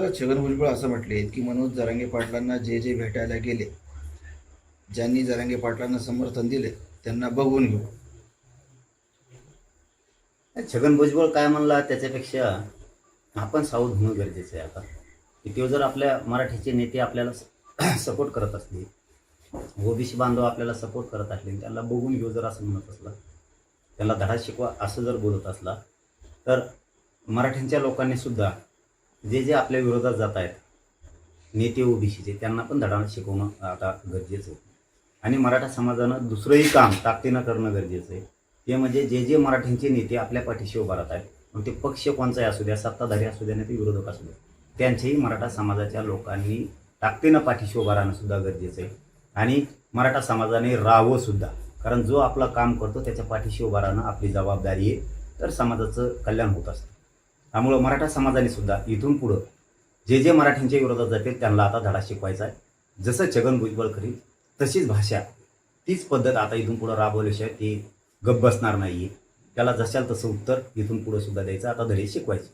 तर छगन भुजबळ असं म्हटले की मनोज जरांगे पाटलांना जे जे भेटायला गेले ज्यांनी जरांगे पाटलांना समर्थन दिले त्यांना बघून घेऊ. छगन भुजबळ काय म्हणला त्याच्यापेक्षा आपण सावध होणं गरजेचं आहे आता. की तो जर आपल्या मराठीचे नेते आपल्याला सपोर्ट करत असले ओबीसी बांधव आपल्याला सपोर्ट करत असले त्याला बघून घेऊ जर असं म्हणत असला त्याला धडा शिकवा असं जर बोलत असला तर मराठ्यांच्या लोकांनी सुद्धा जे जे आपल्या विरोधात जात आहेत नेते ओबीसीचे त्यांना पण धडा शिकवणं आता गरजेचं आहे. आणि मराठा समाजानं दुसरंही काम ताकदीनं करणं गरजेचं आहे. ते म्हणजे जे जे मराठ्यांचे नेते आपल्या पाठीशी उभा राहत आहेत मग ते पक्ष कोणचाही असू द्या सत्ताधारी असू द्या नाही ते विरोधक असू द्या त्यांचेही मराठा समाजाच्या लोकांनी ताकदीनं पाठीशी उभा राहणं सुद्धा गरजेचं आहे. आणि मराठा समाजाने राहावं सुद्धा कारण जो आपलं काम करतो त्याच्या पाठीशी उभा राहणं आपली जबाबदारी आहे. तर समाजाचं कल्याण होत असतं. त्यामुळं मराठा समाजाने सुद्धा इथून पुढं जे जे मराठ्यांच्या विरोधात जाते त्यांना आता धडा शिकवायचा आहे. जसं छगन भुजबळ करील तशीच भाषा तीच पद्धत आता इथून पुढं राबवल्याशिवाय ती गप बसणार नाही त्याला जशाल तसं उत्तर इथून पुढं सुद्धा द्यायचं आता धडे शिकवायचे.